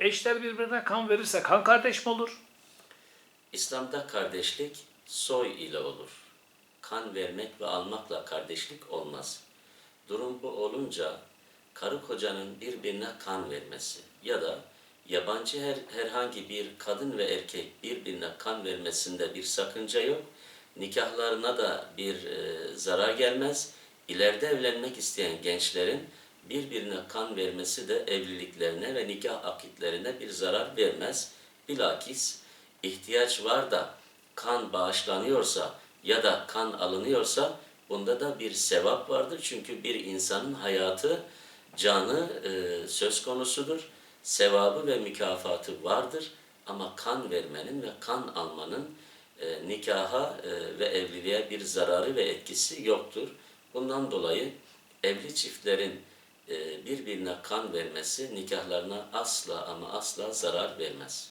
Eşler birbirine kan verirse kan kardeş mi olur? İslam'da kardeşlik soy ile olur. Kan vermek ve almakla kardeşlik olmaz. Durum bu olunca karı kocanın birbirine kan vermesi ya da yabancı her, herhangi bir kadın ve erkek birbirine kan vermesinde bir sakınca yok. Nikahlarına da bir e, zarar gelmez. İleride evlenmek isteyen gençlerin birbirine kan vermesi de evliliklerine ve nikah akitlerine bir zarar vermez. Bilakis ihtiyaç var da kan bağışlanıyorsa ya da kan alınıyorsa bunda da bir sevap vardır. Çünkü bir insanın hayatı, canı e, söz konusudur. Sevabı ve mükafatı vardır. Ama kan vermenin ve kan almanın e, nikaha e, ve evliliğe bir zararı ve etkisi yoktur. Bundan dolayı evli çiftlerin birbirine kan vermesi nikahlarına asla ama asla zarar vermez.